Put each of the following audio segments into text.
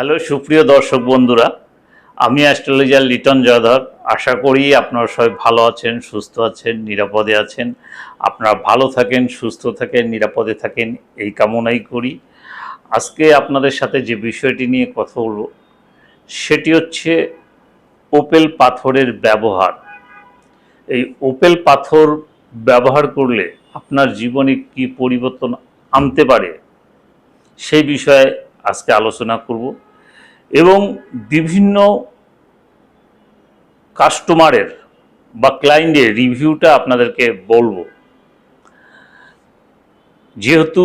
Hello, সুপ্রিয় দর্শক বন্ধুরা, আমি অ্যাস্ট্রোলজার লিটন জয়ধর। আশা করি আপনারা সবাই ভালো আছেন, সুস্থ আছেন, নিরাপদে আছেন। আপনারা ভালো থাকেন, সুস্থ থাকেন, নিরাপদে থাকেন, এই কামনাই করি। আজকে আপনাদের সাথে যে বিষয়টি নিয়ে কথা বলব, সেটি হচ্ছে ওপেল পাথরের ব্যবহার। এই ওপেল পাথর ব্যবহার করলে আপনার জীবনে কি পরিবর্তন আনতে পারে, সেই বিষয়ে আজকে আলোচনা করব। এবং বিভিন্ন কাস্টমারের বা ক্লায়েন্টের রিভিউটা আপনাদেরকে বলব। যেহেতু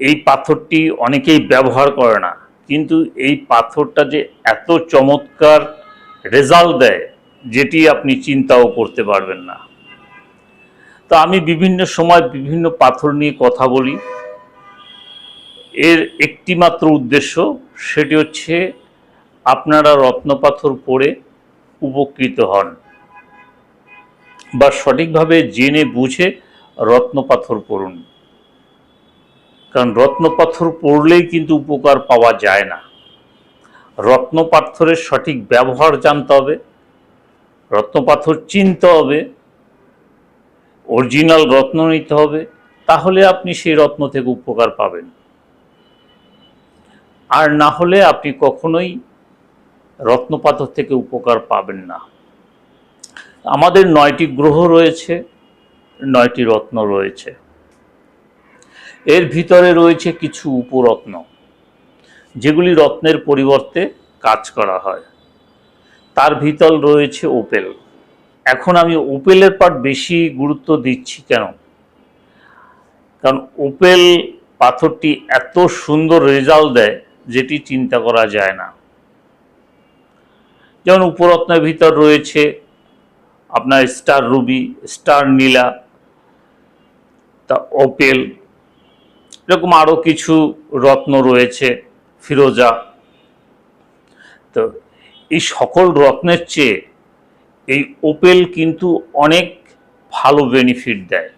এই পাথরটি অনেকেই ব্যবহার করে না, কিন্তু এই পাথরটা যে এত চমৎকার রেজাল্ট দেয়, যেটি আপনি চিন্তাও করতে পারবেন না। তো আমি বিভিন্ন সময় বিভিন্ন পাথর নিয়ে কথা বলি। এর একটি মাত্র উদ্দেশ্য, সেটি হচ্ছে আপনারা রত্নপাথর পড়ে উপকৃত হন বা সঠিকভাবে জেনে বুঝে রত্নপাথর পড়ুন। কারণ রত্নপাথর পড়লেই কিন্তু উপকার পাওয়া যায় না। রত্নপাথরের সঠিক ব্যবহার জানতে হবে, রত্নপাথর চিনতে হবে, অরিজিনাল রত্ন নিতে হবে, তাহলে আপনি সেই রত্ন থেকে উপকার পাবেন। আর না হলে আপনি কখনোই রত্নপাথর থেকে উপকার পাবেন না। আমাদের নয়টি গ্রহ রয়েছে, নয়টি রত্ন রয়েছে। এর ভিতরে রয়েছে কিছু উপরত্ন, যেগুলি রত্নের পরিবর্তে কাজ করা হয়। তার ভিতর রয়েছে ওপেল। এখন আমি ওপেলের পার্ট বেশি গুরুত্ব দিচ্ছি কেন? কারণ ওপেল পাথরটি এত সুন্দর রেজাল্ট দেয়, যেটি চিন্তা করা যায় না। যেমন উপরত্নের ভিতর রয়েছে আপনার স্টার রুবি, স্টার নীলা, তা ওপেল, এরকম আরও কিছু রত্ন রয়েছে, ফিরোজা। তো এই সকল রত্নের চেয়ে এই ওপেল কিন্তু অনেক ভালো বেনিফিট দেয়।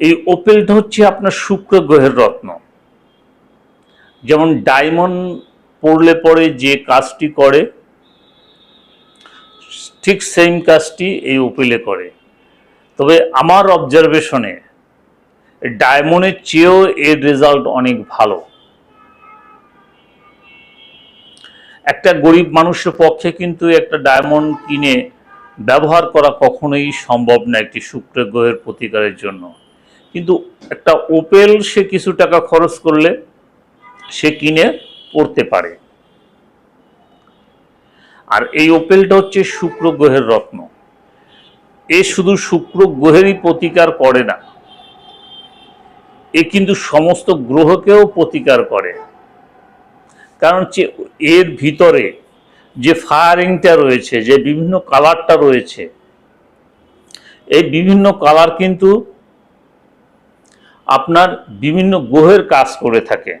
এই ওপেলটা হচ্ছে আপনার শুক্র গ্রহের রত্ন। যেমন ডায়মন্ড পড়লে পরে যে কাজটি করে, ঠিক সেম কাজটি এই ওপেলে করে। তবে আমার অবজারভেশনে ডায়মন্ডের চেয়েও এর রেজাল্ট অনেক ভালো। একটা গরিব মানুষের পক্ষে কিন্তু একটা ডায়মন্ড কিনে ব্যবহার করা কখনোই সম্ভব না একটি শুক্র গ্রহের প্রতিকারের জন্য। কিন্তু একটা ওপেল সে কিছু টাকা খরচ করলে, সে কিনে পড়তে পারে। আর এই ওপেলটা হচ্ছে শুক্র গ্রহের রত্ন। এ শুধু শুক্র গ্রহেরই প্রতিকার করে না, এ কিন্তু সমস্ত গ্রহকেও প্রতিকার করে। কারণ যে এর ভিতরে যে ফায়ারিংটা রয়েছে, যে বিভিন্ন কালারটা রয়েছে, এই বিভিন্ন কালার কিন্তু আপনার বিভিন্ন গ্রহের কাজ করে থাকে।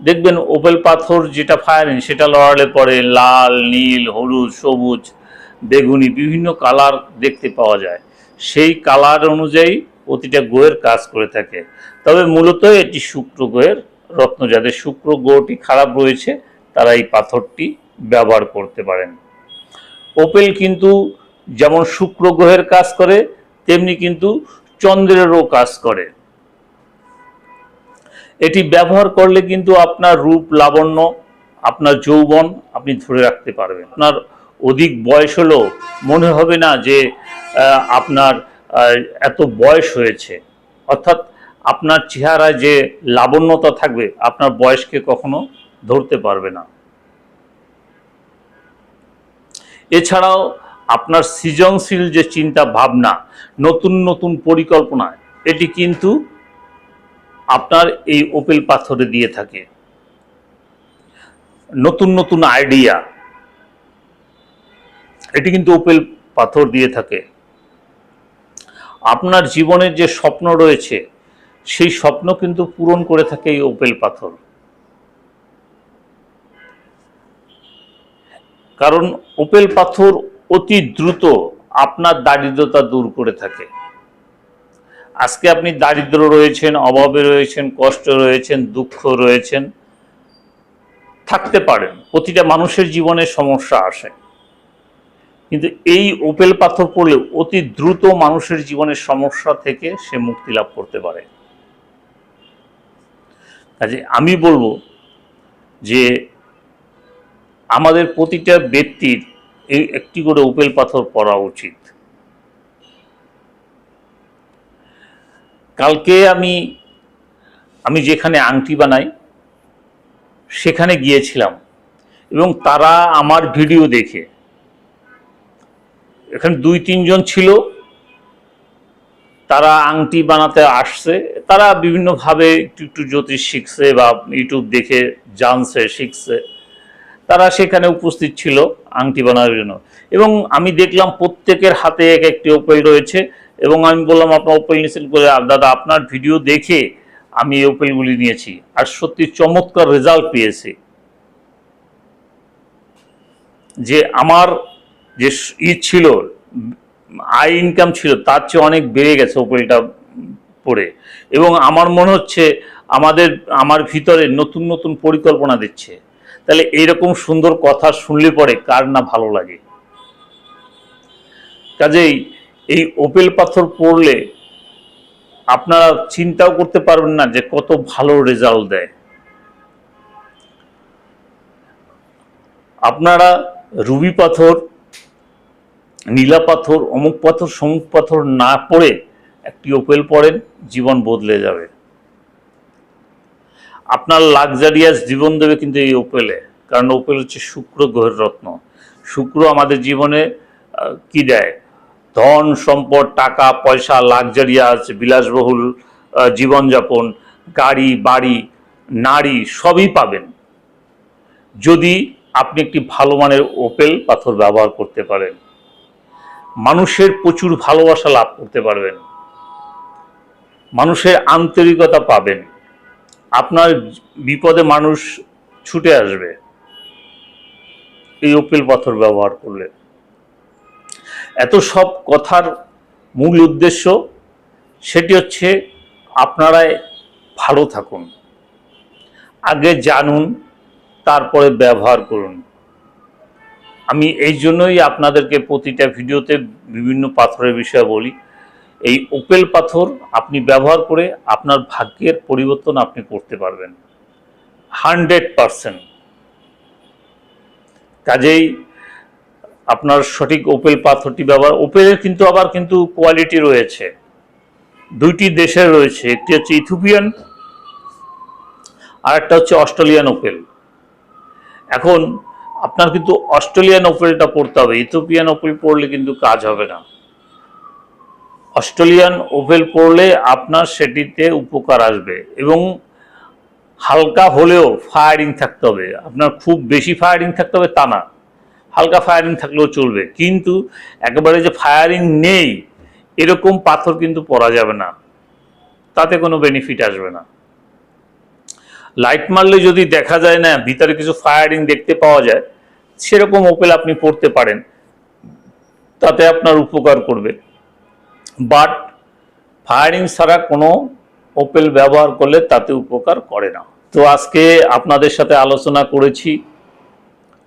দেখবেন ওপেল পাথর যেটা ফায়ারিং সেটা লড়ালে পরে লাল, নীল, হলুদ, সবুজ, বেগুনি বিভিন্ন কালার দেখতে পাওয়া যায়। সেই কালার অনুযায়ী প্রতিটা গ্রহের কাজ করে থাকে। তবে মূলত এটি শুক্র গ্রহের রত্ন। যাদের শুক্র গ্রহটি খারাপ রয়েছে, তারা এই পাথরটি ব্যবহার করতে পারেন। ওপেল কিন্তু যেমন শুক্র গ্রহের কাজ করে, তেমনি কিন্তু চন্দ্রেরও কাজ করে। এটি ব্যবহার করলে কিন্তু আপনার রূপ লাবণ্য, আপনার যৌবন আপনি ধরে রাখতে পারবেন। আপনার অধিক বয়স হলেও মনে হবে না যে আপনার এত বয়স হয়েছে। অর্থাৎ আপনার চেহারায় যে লাবণ্যতা থাকবে, আপনার বয়সকে কখনো ধরতে পারবে না। এছাড়াও আপনার সৃজনশীল যে চিন্তা ভাবনা, নতুন নতুন পরিকল্পনা, এটি কিন্তু আপনার এই ওপেল পাথরে দিয়ে থাকে। নতুন নতুন আইডিয়া এটি কিন্তু ওপেল পাথর দিয়ে থাকে। আপনার জীবনের যে স্বপ্ন রয়েছে, সেই স্বপ্ন কিন্তু পূরণ করে থাকে এই ওপেল পাথর। কারণ ওপেল পাথর অতি দ্রুত আপনার দারিদ্রতা দূর করে থাকে। আজকে আপনি দারিদ্র রয়েছেন, অভাবে রয়েছেন, কষ্ট রয়েছেন, দুঃখ রয়েছেন, থাকতে পারেন। প্রতিটা মানুষের জীবনে সমস্যা আসে। কিন্তু এই ওপেল পাথর পড়লে অতি দ্রুত মানুষের জীবনের সমস্যা থেকে সে মুক্তি লাভ করতে পারে। কাজে আমি বলব যে, আমাদের প্রতিটা ব্যক্তির এই একটি করে ওপেল পাথর পড়া উচিত। কালকে আমি আমি যেখানে আংটি বানাই, সেখানে গিয়েছিলাম। এবং তারা আমার ভিডিও দেখে। এখানে দুই তিনজন ছিল। তারা আংটি বানাতে আসছে। তারা বিভিন্নভাবে একটু একটু জ্যোতিষ শিখছে বা ইউটিউব দেখে জানছে, শিখছে। তারা সেখানে উপস্থিত ছিল আংটি বানানোর জন্য। এবং আমি দেখলাম প্রত্যেকের হাতে এক একটি ওপেল রয়েছে। এবং আমি বললাম আপনার ওপেল নিয়েছেন "আ, দাদা আপনার ভিডিও দেখে আমি এই ওপেলগুলি নিয়েছি। আর সত্যি চমৎকার রেজাল্ট পেয়েছে। যে আমার যে ই ছিল আয় ইনকাম ছিল তার চেয়ে অনেক বেড়ে গেছে ওপেলটা পড়ে। এবং আমার মনে হচ্ছে আমাদের আমার ভিতরে নতুন নতুন পরিকল্পনা দিচ্ছে। তাহলে এইরকম সুন্দর কথা শুনলে পরে কার না ভালো লাগে? কাজেই এই ওপেল পাথর পড়লে আপনারা চিন্তাও করতে পারবেন না যে কত ভালো রেজাল্ট দেয়। আপনারা রুবি পাথর, নীলা পাথর, অমুক পাথর, সমুক পাথর না পড়ে একটি ওপেল পড়েন, জীবন বদলে যাবে। আপনার লাক্সারিয়াস জীবন দেবে কিন্তু এই ওপেলে, কারণ ওপেল হচ্ছে শুক্র গ্রহের রত্ন। শুক্র আমাদের জীবনে কি দেয়? ধন, সম্পদ, টাকা, পয়সা লাক্সারিয়াস বিলাসবহুল জীবনযাপন, গাড়ি, বাড়ি, নারী সবই পাবেন। যদি আপনি একটি ভালো মানের ওপেল পাথর ব্যবহার করতে পারেন, মানুষের প্রচুর ভালোবাসা লাভ করতে পারবেন, মানুষের আন্তরিকতা পাবেন, আপনার বিপদে মানুষ ছুটে আসবে, এই ওপেল পাথর ব্যবহার করলে। এত সব কথার মূল উদ্দেশ্য সেটি হচ্ছে আপনারাই ভালো থাকুন। আগে জানুন, তারপরে ব্যবহার করুন। আমি এই জন্যই আপনাদেরকে প্রতিটা ভিডিওতে বিভিন্ন পাথরের বিষয়ে বলি, এই ওপেল পাথর আপনি ব্যবহার করে আপনার ভাগ্যের পরিবর্তন আপনি করতে পারবেন। Hundred percent. কাজেই আপনার সঠিক ওপেল পাথরটি ব্যবহার, ওপেলের কিন্তু আবার কিন্তু কোয়ালিটি রয়েছে। দুইটি দেশের রয়েছে, একটি হচ্ছে ইথিওপিয়ান আর একটা হচ্ছে অস্ট্রেলিয়ান ওপেল। এখন আপনার কিন্তু অস্ট্রেলিয়ান ওপেলটা পড়তে হবে, ইথিওপিয়ান ওপেল পড়লে কিন্তু কাজ হবে না। অস্ট্রেলিয়ান ওভেল পড়লে আপনার সেটিতে উপকার আসবে এবং হালকা হলেও ফায়ারিং থাকতে হবে। আপনার খুব বেশি ফায়ারিং থাকতে হবে তা না। হালকা ফায়ারিং থাকলেও চলবে। কিন্তু একেবারে যে ফায়ারিং নেই, এরকম পাথর কিন্তু পরা যাবে না। তাতে কোনো বেনিফিট আসবে না। লাইট মারলে যদি দেখা যায় না, ভিতরে কিছু ফায়ারিং দেখতে পাওয়া যায়, সেরকম ওপেল আপনি পড়তে পারেন। তাতে আপনার উপকার করবে। বাট ফায়ারিং ছাড়া কোনো ওপেল ব্যবহার করলে তাতে উপকার করে না। তো আজকে আপনাদের সাথে আলোচনা করেছি।